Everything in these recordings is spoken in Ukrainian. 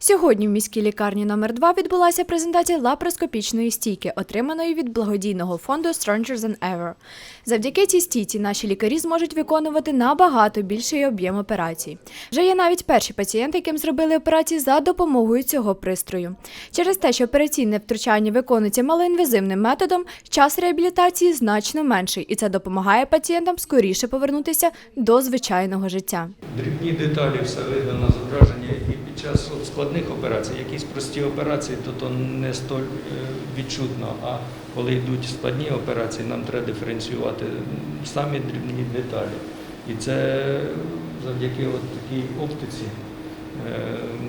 Сьогодні в міській лікарні номер 2 відбулася презентація лапароскопічної стійки, отриманої від благодійного фонду Stronger Than Ever. Завдяки цій стійці наші лікарі зможуть виконувати набагато більший об'єм операцій. Вже є навіть перші пацієнти, яким зробили операції за допомогою цього пристрою. Через те, що операційне втручання виконується малоінвазивним методом, час реабілітації значно менший, і це допомагає пацієнтам скоріше повернутися до звичайного життя. Дрібні деталі все видно на зображенні і під час складних операцій, якісь прості операції, то то не столь е, відчутно. А коли йдуть складні операції, нам треба диференціювати самі дрібні деталі. І це завдяки от такій оптиці е,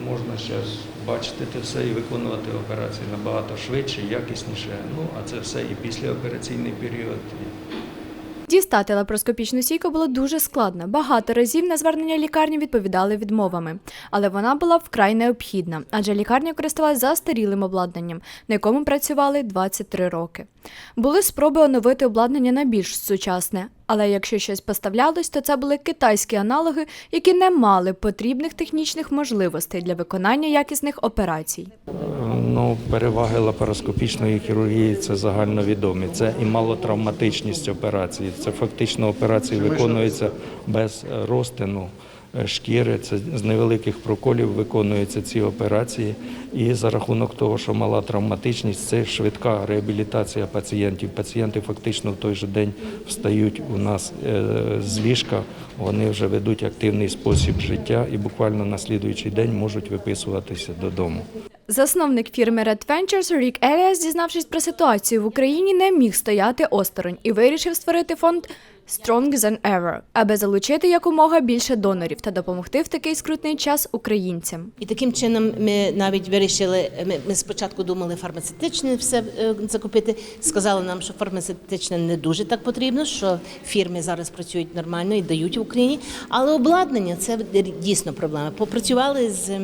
можна зараз бачити це все і виконувати операції набагато швидше, якісніше. Ну а це все і післяопераційний період. Дістати лапароскопічну сійку було дуже складно. Багато разів на звернення лікарні відповідали відмовами, але вона була вкрай необхідна, адже лікарня користувалася застарілим обладнанням, на якому працювали 23 роки. Були спроби оновити обладнання на більш сучасне, але якщо щось поставлялось, то це були китайські аналоги, які не мали потрібних технічних можливостей для виконання якісних операцій. Ну, переваги лапароскопічної хірургії це загальновідомі. Це і малотравматичність операції. Це фактично операції виконуються без е, розтину шкіри. Це з невеликих проколів виконуються ці операції. І за рахунок того, що мала травматичність, це швидка реабілітація пацієнтів. Пацієнти фактично в той же день встають у нас е, з ліжка, вони вже ведуть активний спосіб життя і буквально на слідуючий день можуть виписуватися додому. Засновник фірми Red Ventures Рік Еліас, дізнавшись про ситуацію в Україні, не міг стояти осторонь і вирішив створити фонд Strong Than Ever, аби залучити якомога більше донорів та допомогти в такий скрутний час українцям. І таким чином ми навіть вирішили. Ми, ми спочатку думали фармацевтичне все е, закупити. Сказали нам, що фармацевтичне не дуже так потрібно, що фірми зараз працюють нормально і дають в Україні. Але обладнання це дійсно проблема. Попрацювали з.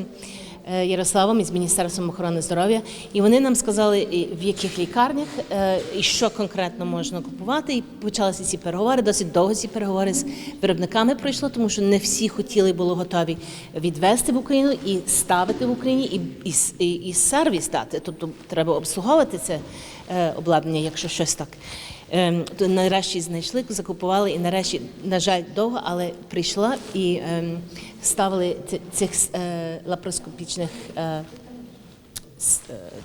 Е, Ярославом із Міністерством охорони здоров'я, і вони нам сказали, в яких лікарнях е, і що конкретно можна купувати. І почалися ці переговори. Досить довго ці переговори з виробниками пройшло, тому що не всі хотіли були готові відвести в Україну і ставити в Україні, і, і, і, і сервіс дати. Тобто треба обслуговувати це обладнання, якщо щось так. Ем, то нарешті знайшли, закупували, і нарешті, на жаль, довго, але прийшла і ем, ставили цих е, лапароскопічних е, е,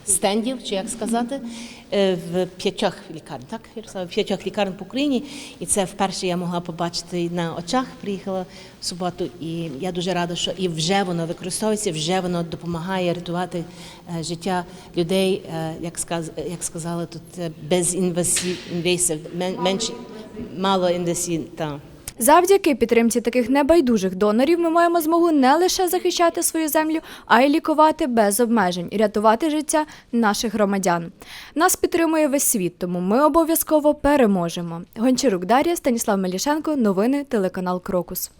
стендів, чи як сказати, е, в п'ятьох лікарнях, так, Ярослав, в п'ятьох лікарнях по Україні. І це вперше я могла побачити на очах. Приїхала в суботу, і я дуже рада, що і вже воно використовується, вже воно допомагає рятувати е, життя людей, е, як сказ, як сказали тут, е, без інвасів, інвейсив, мен- менш мало інвасів, так. Завдяки підтримці таких небайдужих донорів ми маємо змогу не лише захищати свою землю, а й лікувати без обмежень рятувати життя наших громадян. Нас підтримує весь світ, тому ми обов'язково переможемо. Гончарук Дар'я, Станіслав Мелішенко, новини телеканал Крокус.